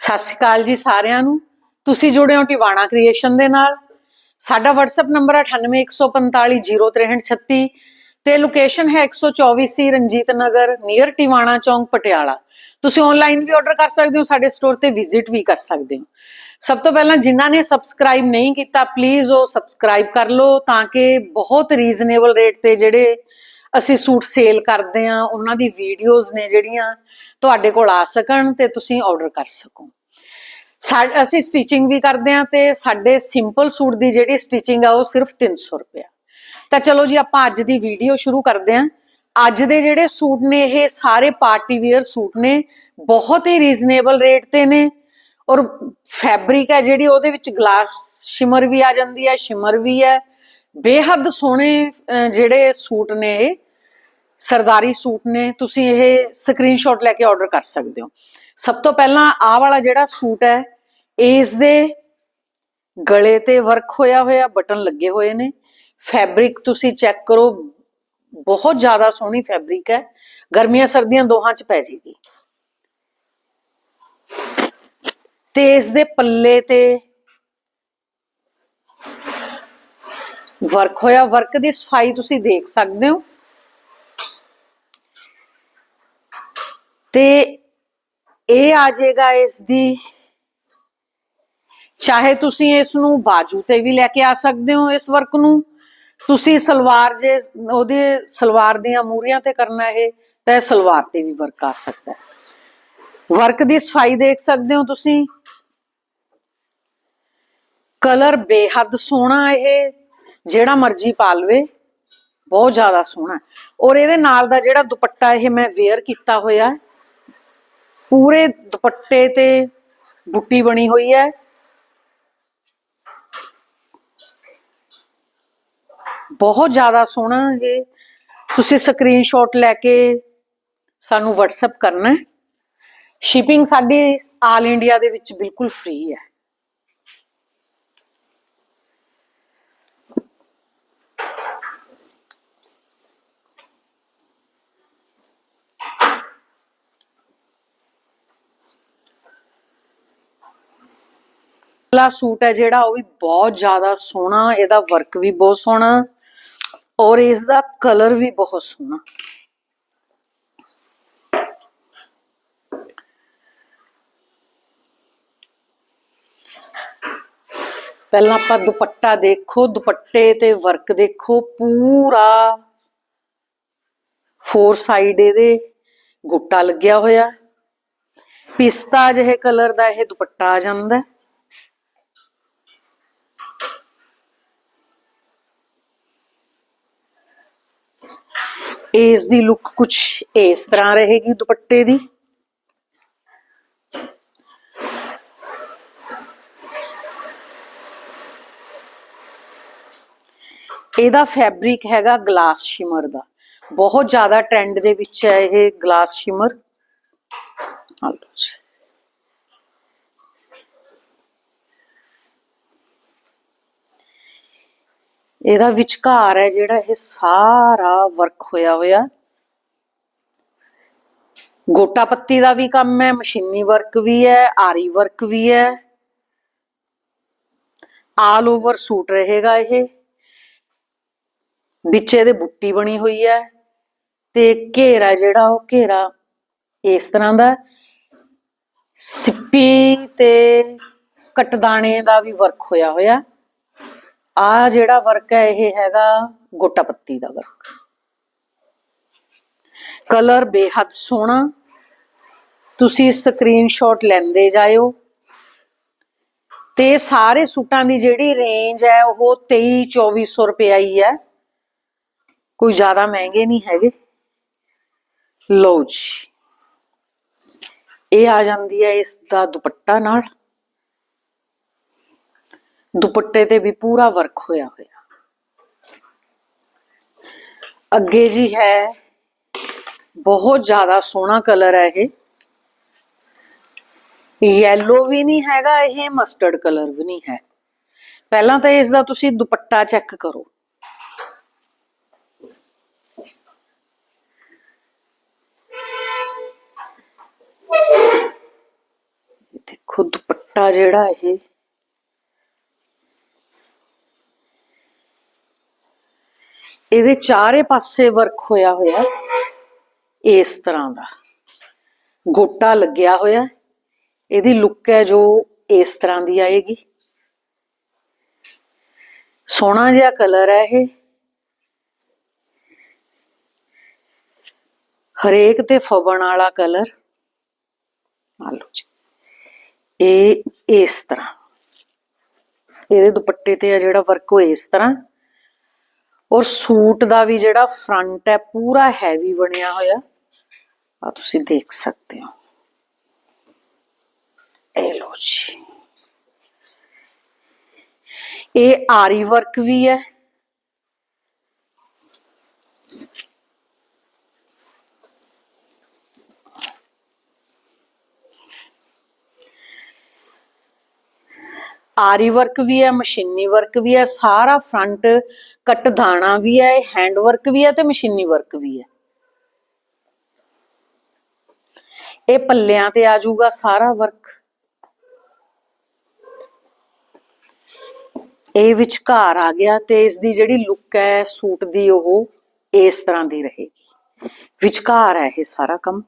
ਸਤਿ ਸ਼੍ਰੀ ਅਕਾਲ ਜੀ ਸਾਰਿਆਂ ਨੂੰ। ਤੁਸੀਂ ਜੁੜੇ ਹੋ ਟਿਵਾਣਾ ਕ੍ਰੀਏਸ਼ਨ ਦੇ ਨਾਲ। ਸਾਡਾ WhatsApp ਨੰਬਰ 9814506336 ਤੇ ਲੋਕੇਸ਼ਨ ਹੈ 124 ਸੀ ਰਣਜੀਤ ਨਗਰ ਨੀਅਰ ਟਿਵਾਣਾ ਚੌਂਕ, ਪਟਿਆਲਾ। ਤੁਸੀਂ ਆਨਲਾਈਨ ਵੀ ਆਰਡਰ ਕਰ ਸਕਦੇ ਹੋ, ਸਾਡੇ ਸਟੋਰ ਤੇ ਵਿਜ਼ਿਟ ਵੀ ਕਰ ਸਕਦੇ ਹੋ। ਸਭ ਤੋਂ ਪਹਿਲਾਂ ਜਿਨ੍ਹਾਂ ਨੇ ਸਬਸਕ੍ਰਾਈਬ ਨਹੀਂ ਕੀਤਾ ਪਲੀਜ਼ ਉਹ ਸਬਸਕ੍ਰਾਈਬ ਕਰ ਲਓ ਤਾਂ ਕਿ ਬਹੁਤ ਰੀਜ਼ਨੇਬਲ ਰੇਟ ਤੇ ਜਿਹੜੇ ਅਸੀਂ ਸੂਟ ਸੇਲ ਕਰਦੇ ਆ ਉਹਨਾਂ ਦੀ ਵੀਡੀਓਜ਼ ਨੇ ਜਿਹੜੀਆਂ ਤੁਹਾਡੇ ਕੋਲ ਆ ਸਕਣ ਤੇ ਤੁਸੀਂ ਆਰਡਰ ਕਰ ਸਕੋ। ਸਾ- ਅਸੀਂ ਸਟਿਚਿੰਗ ਵੀ ਕਰਦੇ ਆ ਤੇ ਸਾਡੇ ਸਿੰਪਲ ਸੂਟ ਦੀ ਜਿਹੜੀ ਸਟਿਚਿੰਗ ਆ ਉਹ ਸਿਰਫ 300 ਰੁਪਏ ਤਾਂ ਚਲੋ ਜੀ, ਆਪਾਂ ਅੱਜ ਦੀ ਵੀਡੀਓ ਸ਼ੁਰੂ ਕਰਦੇ ਆ ਅੱਜ ਦੇ ਜਿਹੜੇ ਸੂਟ ਨੇ, ਇਹ ਸਾਰੇ ਪਾਰਟੀ ਵੇਅਰ ਸੂਟ ਨੇ, ਬਹੁਤ ਹੀ ਰੀਜ਼ਨੇਬਲ ਰੇਟ ਤੇ ਨੇ ਔਰ ਫੈਬਰਿਕ ਹੈ ਜਿਹੜੀ, ਉਹਦੇ ਵਿੱਚ ਗਲਾਸ ਸ਼ਿਮਰ ਵੀ ਆ ਜਾਂਦੀ ਹੈ ਸ਼ਿਮਰ ਵੀ ਹੈ। ਬੇਹੱਦ ਸੋਹਣੇ ਜਿਹੜੇ ਸੂਟ ਨੇ ਇਹ ਸਰਦਾਰੀ ਸੂਟ ਨੇ, ਤੁਸੀਂ ਇਹ ਸਕਰੀਨਸ਼ਾਟ ਲੈ ਕੇ ਆਰਡਰ ਕਰ ਸਕਦੇ ਹੋ। ਸਭ ਤੋਂ ਪਹਿਲਾਂ ਆਹ ਵਾਲਾ ਜਿਹੜਾ ਸੂਟ ਹੈ ਇਸ ਦੇ ਗਲੇ ਤੇ ਵਰਕ ਹੋਇਆ ਹੋਇਆ, ਬਟਨ ਲੱਗੇ ਹੋਏ ਨੇ। ਫੈਬਰਿਕ ਤੁਸੀਂ ਚੈੱਕ ਕਰੋ, ਬਹੁਤ ਜ਼ਿਆਦਾ ਸੋਹਣੀ ਫੈਬਰਿਕ ਹੈ। ਗਰਮੀਆਂ ਸਰਦੀਆਂ ਦੋਹਾਂ ਚ ਪੈ ਜੇਗੀ ਤੇ ਇਸ ਦੇ ਪੱਲੇ ਤੇ ਵਰਕ ਹੋਇਆ, ਵਰਕ ਦੀ ਸਫ਼ਾਈ ਤੁਸੀਂ ਦੇਖ ਸਕਦੇ ਹੋ। ਤੇ ਇਹ ਆ ਜਾਏਗਾ ਇਸ ਦੀ। ਚਾਹੇ ਤੁਸੀਂ ਇਸ ਨੂੰ ਬਾਜੂ ਤੇ ਵੀ ਲੈ ਕੇ ਆ ਸਕਦੇ ਹੋ ਇਸ ਵਰਕ ਨੂੰ। ਤੁਸੀਂ ਸਲਵਾਰ ਜੇ, ਉਹਦੇ ਸਲਵਾਰ ਦੀਆਂ ਮੂਰੀਆਂ ਤੇ ਕਰਨਾ ਇਹ, ਤਾਂ ਇਹ ਸਲਵਾਰ ਤੇ ਵੀ ਵਰਕ ਆ ਸਕਦਾ ਹੈ। ਵਰਕ ਦੀ ਸਫ਼ਾਈ ਦੇਖ ਸਕਦੇ ਹੋ ਤੁਸੀਂ। ਕਲਰ ਬੇਹੱਦ ਸੋਹਣਾ ਇਹ। ਜਿਹੜਾ ਮਰਜ਼ੀ ਪਾ ਲਵੇ ਬਹੁਤ ਜ਼ਿਆਦਾ ਸੋਹਣਾ ਔਰ ਇਹਦੇ ਨਾਲ ਦਾ ਜਿਹੜਾ ਦੁਪੱਟਾ ਇਹ ਮੈਂ ਵੇਅਰ ਕੀਤਾ ਹੋਇਆ ਪੂਰੇ ਦੁਪੱਟੇ ਤੇ ਬੁੱਟੀ ਬਣੀ ਹੋਈ ਹੈ। ਬਹੁਤ ਜ਼ਿਆਦਾ ਸੋਹਣਾ ਇਹ। ਤੁਸੀਂ ਸਕਰੀਨਸ਼ਾਟ ਲੈ ਕੇ ਸਾਨੂੰ WhatsApp ਕਰਨਾ ਹੈ। ਸ਼ਿਪਿੰਗ ਸਾਡੀ ਆਲ ਇੰਡੀਆ ਦੇ ਵਿੱਚ ਬਿਲਕੁਲ ਫ੍ਰੀ ਹੈ। ਅਗਲਾ ਸੂਟ ਹੈ ਜਿਹੜਾ ਉਹ ਵੀ ਬਹੁਤ ਜ਼ਿਆਦਾ ਸੋਹਣਾ, ਇਹਦਾ ਵਰਕ ਵੀ ਬਹੁਤ ਸੋਹਣਾ ਔਰ ਇਸ ਦਾ ਕਲਰ ਵੀ ਬਹੁਤ ਸੋਹਣਾ ਪਹਿਲਾਂ ਆਪਾਂ ਦੁਪੱਟਾ ਦੇਖੋ, ਦੁਪੱਟੇ ਤੇ ਵਰਕ ਦੇਖੋ, ਪੂਰਾ ਫੋਰ ਸਾਈਡ ਇਹਦੇ ਗੁੱਟਾ ਲੱਗਿਆ ਹੋਇਆ ਪਿਸਤਾ ਜਿਹੇ ਕਲਰ ਦਾ ਇਹ ਦੁਪੱਟਾ ਆ ਜਾਂਦਾ ਹੈ। ਇਸ ਦੀ ਲੁੱਕ ਕੁਝ ਇਸ ਤਰ੍ਹਾਂ ਰਹੇਗੀ ਦੁਪੱਟੇ ਦੀ। ਇਹਦਾ ਫੈਬਰਿਕ ਹੈਗਾ ਗਲਾਸ ਸ਼ਿਮਰ ਦਾ। ਬਹੁਤ ਜ਼ਿਆਦਾ ਟ੍ਰੈਂਡ ਦੇ ਵਿੱਚ ਹੈ ਇਹ ਗਲਾਸ ਸ਼ਿਮਰ ਆ ਜੀ। ਇਹਦਾ ਵਿਚਕਾਰ ਹੈ ਜਿਹੜਾ ਇਹ ਸਾਰਾ ਵਰਕ ਹੋਇਆ ਹੋਇਆ। ਗੋਟਾ ਪੱਤੀ ਦਾ ਵੀ ਕੰਮ ਹੈ, ਮਸ਼ੀਨੀ ਵਰਕ ਵੀ ਹੈ, ਆਰੀ ਵਰਕ ਵੀ ਹੈ। ਆਲ ਓਵਰ ਸੂਟ ਰਹੇਗਾ ਇਹ। ਵਿੱਚ ਇਹਦੇ ਬੁੱਟੀ ਬਣੀ ਹੋਈ ਹੈ ਤੇ ਘੇਰਾ ਜਿਹੜਾ ਉਹ ਘੇਰਾ ਇਸ ਤਰ੍ਹਾਂ ਦਾ ਸਿੱਪੀ ਤੇ ਕਟਦਾਣੇ ਦਾ ਵੀ ਵਰਕ ਹੋਇਆ ਹੋਇਆ। ਆ ਜਿਹੜਾ ਵਰਕ ਹੈ, ਇਹ ਹੈਗਾ ਗੋਟਾ ਪੱਤੀ ਦਾ ਵਰਕ ਕਲਰ ਬੇਹੱਦ ਸੋਹਣਾ। ਤੁਸੀਂ ਸਕਰੀਨਸ਼ਾਟ ਲੈਂਦੇ ਜਾਇਓ। ਤੇ ਸਾਰੇ ਸੂਟਾਂ ਦੀ ਜਿਹੜੀ ਰੇਂਜ ਹੈ, ਉਹ 23 2400 ਰੁਪਏ ਹੀ ਹੈ। ਕੋਈ ਜ਼ਿਆਦਾ ਮਹਿੰਗੇ ਨਹੀਂ ਹੈਗੇ। ਲਓ ਜੀ। ਇਹ ਆ ਜਾਂਦੀ ਹੈ ਇਸ ਦਾ ਦੁਪੱਟਾ ਨਾਲ। ਦੁਪੱਟੇ ਤੇ ਵੀ ਪੂਰਾ ਵਰਕ ਹੋਇਆ ਹੋਇਆ। ਅੱਗੇ ਜੀ ਹੈ, ਬਹੁਤ ਜ਼ਿਆਦਾ ਸੋਹਣਾ ਕਲਰ ਹੈ ਇਹ। ਯੈਲੋ ਵੀ ਨਹੀਂ ਹੈਗਾ, ਇਹ ਮਸਟਰਡ ਕਲਰ ਵੀ ਨਹੀਂ ਹੈ। ਪਹਿਲਾਂ ਤਾਂ ਇਸ ਦਾ ਤੁਸੀਂ ਦੁਪੱਟਾ ਚੈੱਕ ਕਰੋ। ਦੇਖੋ ਦੇਖੋ ਦੁਪੱਟਾ ਜਿਹੜਾ ਇਹ। ਇਹਦੇ ਚਾਰੇ ਪਾਸੇ ਵਰਕ ਹੋਇਆ ਹੋਇਆ ਇਸ ਤਰ੍ਹਾਂ ਦਾ। ਗੋਟਾ ਲੱਗਿਆ ਹੋਇਆ ਇਹਦੀ ਲੁੱਕ ਹੈ ਜੋ ਇਸ ਤਰ੍ਹਾਂ ਦੀ ਆਏਗੀ। ਸੋਹਣਾ ਜਿਹਾ ਕਲਰ ਹੈ ਇਹ। ਹਰੇਕ ਤੇ ਫਬਣ ਵਾਲਾ ਕਲਰ ਆ ਲਓ ਜੀ। ਇਹ ਇਸ ਤਰ੍ਹਾਂ। ਇਹਦੇ ਦੁਪੱਟੇ ਤੇ ਆ ਜਿਹੜਾ ਵਰਕ ਉਹ ਇਸ ਤਰ੍ਹਾਂ। ਔਰ ਸੂਟ ਦਾ ਵੀ ਜਿਹੜਾ ਫਰੰਟ ਹੈ, ਪੂਰਾ ਹੈਵੀ ਬਣਿਆ ਹੋਇਆ। ਆ ਤੁਸੀਂ ਦੇਖ ਸਕਦੇ ਹੋ। ਇਹ ਲੋ ਜੀ। ਇਹ ਆਰੀ ਵਰਕ ਵੀ ਹੈ। ਆਰੀ ਵਰਕ ਵੀ ਹੈ, ਮਸ਼ੀਨੀ ਵਰਕ ਵੀ ਹੈ, ਸਾਰਾ ਫਰੰਟ ਕੱਟ ਦਾਣਾ ਵੀ ਹੈ ਹੈਂਡ ਵਰਕ ਵੀ ਹੈ ਤੇ ਮਸ਼ੀਨੀ ਵਰਕ ਵੀ ਹੈ। ਇਹ ਪੱਲਿਆਂ ਤੇ ਆ ਜਾਊਗਾ ਸਾਰਾ ਵਰਕ ਇਹ ਵਿਚਕਾਰ ਆ ਗਿਆ ਤੇ ਇਸ ਦੀ ਜਿਹੜੀ ਲੁੱਕ ਹੈ, ਸੂਟ ਦੀ ਉਹ ਇਸ ਤਰ੍ਹਾਂ ਦੀ ਰਹੇਗੀ। ਵਿਚਕਾਰ ਹੈ ਇਹ ਸਾਰਾ ਕੰਮ।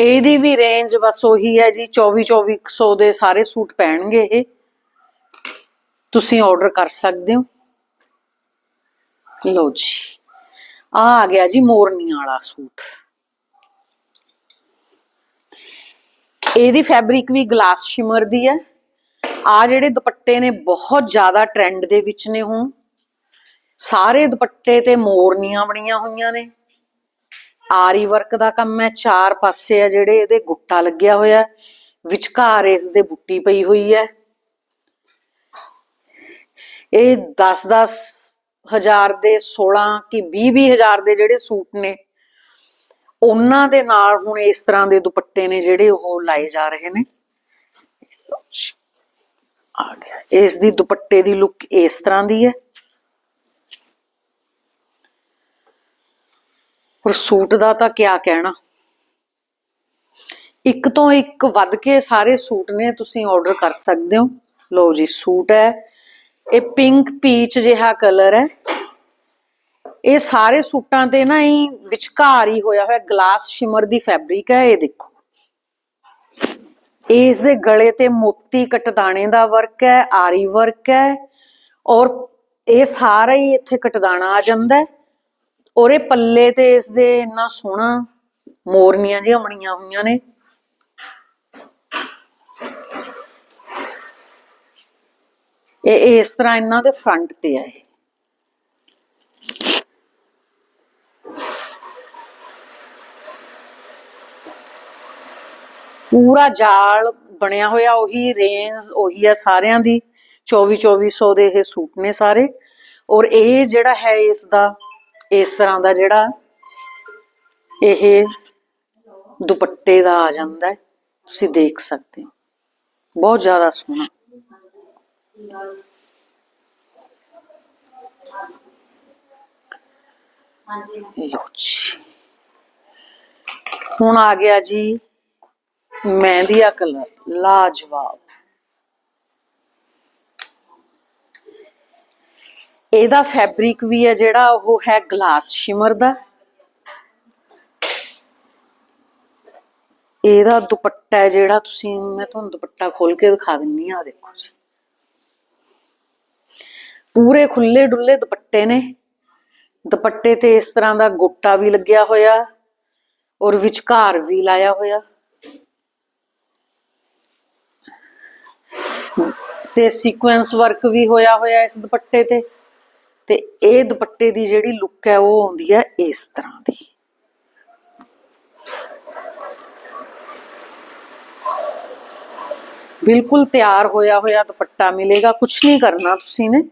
ਇਹਦੀ ਵੀ ਰੇਂਜ ਬਸ ਉਹੀ ਹੈ ਜੀ 24 2400 ਦੇ ਸਾਰੇ ਸੂਟ ਪੈਣਗੇ ਇਹ। ਤੁਸੀਂ ਆਰਡਰ ਕਰ ਸਕਦੇ ਹੋ। ਲਓ ਜੀ। ਆ ਆ ਗਿਆ ਜੀ ਮੋਰਨੀਆਂ ਵਾਲਾ ਸੂਟ। ਇਹਦੀ ਫੈਬਰਿਕ ਵੀ ਗਲਾਸ ਸ਼ਿਮਰ ਦੀ ਹੈ। ਆ ਜਿਹੜੇ ਦੁਪੱਟੇ ਨੇ ਬਹੁਤ ਜ਼ਿਆਦਾ ਟ੍ਰੈਂਡ ਦੇ ਵਿੱਚ ਨੇ ਹੁਣ। ਸਾਰੇ ਦੁਪੱਟੇ ਤੇ ਮੋਰਨੀਆਂ ਬਣੀਆਂ ਹੋਈਆਂ ਨੇ। ਆਰੀ ਵਰਕ ਦਾ ਕੰਮ ਹੈ, ਚਾਰ ਪਾਸੇ ਆ ਜਿਹੜੇ ਇਹਦੇ ਗੁੱਟਾ ਲੱਗਿਆ ਹੋਇਆ ਵਿਚਕਾਰ ਇਸ ਦੇ ਬੁੱਟੀ ਪਈ ਹੋਈ ਹੈ। ਇਹ 10-10 ਹਜ਼ਾਰ ਦੇ 16 ਕਿ 20-20 ਹਜ਼ਾਰ ਦੇ ਜਿਹੜੇ ਸੂਟ ਨੇ, ਉਹਨਾਂ ਦੇ ਨਾਲ ਹੁਣ ਇਸ ਤਰ੍ਹਾਂ ਦੇ ਦੁਪੱਟੇ ਨੇ ਜਿਹੜੇ ਉਹ ਲਾਏ ਜਾ ਰਹੇ ਨੇ। ਆ ਗਿਆ। ਇਸ ਦੀ ਦੁਪੱਟੇ ਦੀ ਲੁੱਕ ਇਸ ਤਰ੍ਹਾਂ ਦੀ ਹੈ। ਔਰ ਸੂਟ ਦਾ ਤਾਂ ਕਿਆ ਕਹਿਣਾ? ਇੱਕ ਤੋਂ ਇੱਕ ਵੱਧ ਕੇ ਸਾਰੇ ਸੂਟ ਨੇ ਤੁਸੀਂ ਆਰਡਰ ਕਰ ਸਕਦੇ ਹੋ। ਲਓ ਜੀ ਸੂਟ ਹੈ। ਇਹ ਪਿੰਕ ਪੀਚ ਜਿਹਾ ਕਲਰ ਹੈ। ਇਹ ਸਾਰੇ ਸੂਟਾਂ ਤੇ ਨਾ ਹੀ ਵਿਚਕਾਰ ਹੀ ਹੋਇਆ ਹੋਇਆ ਗਲਾਸ ਸ਼ਿਮਰ ਦੀ ਫੈਬਰਿਕ ਹੈ, ਇਹ ਦੇਖੋ। ਇਸ ਦੇ ਗਲੇ ਤੇ ਮੋਤੀ ਕਟਦਾਣੇ ਦਾ ਵਰਕ ਹੈ, ਆਰੀ ਵਰਕ ਹੈ। ਔਰ ਇਹ ਸਾਰਾ ਹੀ ਇੱਥੇ ਕਟਦਾਣਾ ਆ ਜਾਂਦਾ ਹੈ। ਔਰ ਇਹ ਪੱਲੇ ਤੇ ਇਸ ਦੇ ਇੰਨਾ ਸੋਹਣਾ ਮੋਰਨੀਆਂ ਜਿਹੀਆਂ ਬਣੀਆਂ ਹੋਈਆਂ ਨੇ। ਇਹ ਇਸ ਤਰ੍ਹਾਂ ਇਹਨਾਂ ਦੇ ਫਰੰਟ ਤੇ ਆ ਇਹ। ਪੂਰਾ ਜਾਲ ਬਣਿਆ ਹੋਇਆ, ਉਹੀ ਰੇਂਜ ਉਹੀ ਹੈ ਸਾਰਿਆਂ ਦੀ। 24 2400 ਦੇ ਇਹ ਸੂਟ ਨੇ ਸਾਰੇ। ਔਰ ਇਹ ਜਿਹੜਾ ਹੈ ਇਸ ਦਾ ਇਸ ਤਰ੍ਹਾਂ ਦਾ ਜਿਹੜਾ ਇਹ ਦੁਪੱਟੇ ਦਾ ਆ ਜਾਂਦਾ ਹੈ। ਤੁਸੀਂ ਦੇਖ ਸਕਦੇ ਹੋ। ਬਹੁਤ ਜ਼ਿਆਦਾ ਸੋਹਣਾ। ਲਓ ਜੀ। ਹੁਣ ਆ ਗਿਆ ਜੀ ਮਹਿੰਦੀਆ ਕਲਰ। ਲਾਜਵਾਬ। ਇਹਦਾ ਫੈਬਰਿਕ ਵੀ ਹੈ ਜਿਹੜਾ ਉਹ ਹੈ ਗਲਾਸ ਸ਼ਿਮਰ ਦਾ। ਇਹਦਾ ਦੁਪੱਟਾ ਹੈ ਜਿਹੜਾ ਤੁਸੀਂ, ਮੈਂ ਤੁਹਾਨੂੰ ਦੁਪੱਟਾ ਖੋਲ ਕੇ ਦਿਖਾ ਦਿੰਨੀ ਆ ਦੇਖੋ ਜੀ। ਪੂਰੇ ਖੁੱਲੇ ਡੁੱਲੇ ਦੁਪੱਟੇ ਨੇ। ਦੁਪੱਟੇ ਤੇ ਇਸ ਤਰ੍ਹਾਂ ਦਾ ਗੋਟਾ ਵੀ ਲੱਗਿਆ ਹੋਇਆ, ਔਰ ਵਿਚਕਾਰ ਵੀ ਲਾਇਆ ਹੋਇਆ। ਤੇ ਸੀਕੁਐਂਸ ਵਰਕ ਵੀ ਹੋਇਆ ਹੋਇਆ ਇਸ ਦੁਪੱਟੇ ਤੇ। ਤੇ ਇਹ ਦੁਪੱਟੇ ਦੀ ਜਿਹੜੀ ਲੁੱਕ ਹੈ ਉਹ ਆਉਂਦੀ ਹੈ ਇਸ ਤਰ੍ਹਾਂ ਦੀ। ਬਿਲਕੁਲ ਤਿਆਰ ਹੋਇਆ ਹੋਇਆ ਦੁਪੱਟਾ ਮਿਲੇਗਾ। ਕੁਝ ਨਹੀਂ ਕਰਨਾ ਤੁਸੀਂ ਨੇ।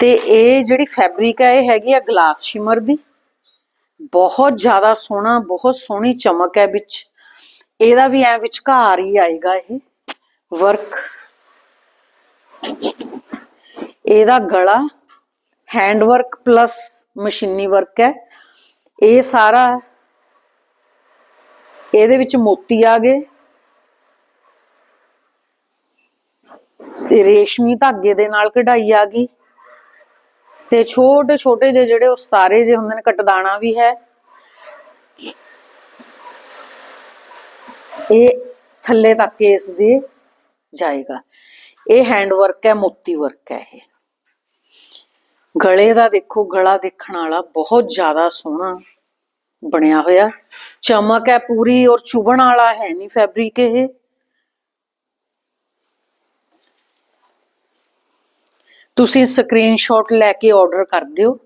ਤੇ ਇਹ ਜਿਹੜੀ ਫੈਬਰਿਕ ਹੈ ਇਹ ਹੈਗੀ ਆ ਗਲਾਸ ਸ਼ਿਮਰ ਦੀ। ਬਹੁਤ ਜ਼ਿਆਦਾ ਸੋਹਣਾ ਬਹੁਤ ਸੋਹਣੀ ਚਮਕ ਹੈ ਵਿੱਚ। ਇਹਦਾ ਵੀ ਐ ਵਿਚਕਾਰ ਹੀ ਆਏਗਾ ਇਹ ਵਰਕ ਇਹਦਾ ਗਲਾ ਹੈਂਡ ਵਰਕ ਪਲੱਸ ਮਸ਼ੀਨੀ ਵਰਕ ਹੈ। ਇਹ ਸਾਰਾ ਇਹਦੇ ਵਿੱਚ ਮੋਤੀ ਆ ਗਏ। ਤੇ ਰੇਸ਼ਮੀ ਧਾਗੇ ਦੇ ਨਾਲ ਕਢਾਈ ਆ ਗਈ। ਤੇ ਛੋਟੇ ਛੋਟੇ ਜਿਹੇ ਜਿਹੜੇ ਉਸਤਾਰੇ ਜੇ ਹੁੰਦੇ ਨੇ, ਕਟਦਾਣਾ ਵੀ ਹੈ। ਇਹ ਥੱਲੇ ਤੱਕ ਇਸ ਦੇ ਜਾਏਗਾ। ਇਹ ਹੈਂਡ ਵਰਕ ਹੈ, ਮੋਤੀ ਵਰਕ ਹੈ ਇਹ। ਗਲੇ ਦਾ ਦੇਖੋ, ਗਲਾ ਦੇਖਣ ਵਾਲਾ ਬਹੁਤ ਜ਼ਿਆਦਾ ਸੋਹਣਾ ਬਣਿਆ ਹੋਇਆ। ਚਮਕ ਹੈ ਪੂਰੀ ਔਰ ਚੁਭਣ ਵਾਲਾ ਹੈ ਨਹੀਂ ਫੈਬਰਿਕ ਇਹ। ਤੁਸੀਂ ਸਕਰੀਨਸ਼ਾਟ ਲੈ ਕੇ ਆਰਡਰ ਕਰ ਦਿਓ।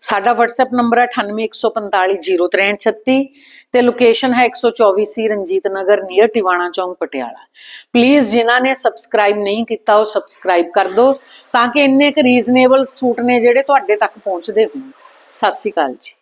ਸਾਡਾ WhatsApp ਨੰਬਰ ਹੈ 9814506336 ਤੇ ਲੋਕੇਸ਼ਨ ਹੈ 124 C Ranjit Nagar near Tiwana Chowk Patiala. Please ਜਿਨ੍ਹਾਂ ਨੇ ਸਬਸਕ੍ਰਾਈਬ ਨਹੀਂ ਕੀਤਾ, ਉਹ ਸਬਸਕ੍ਰਾਈਬ ਕਰ ਦਿਓ ਤਾਂ ਕਿ ਇੰਨੇ ਕੁ ਰੀਜ਼ਨੇਬਲ ਸੂਟ ਨੇ ਜਿਹੜੇ ਤੁਹਾਡੇ ਤੱਕ ਪਹੁੰਚਦੇ ਹੋਣ। ਸਤਿ ਸ਼੍ਰੀ ਅਕਾਲ ਜੀ।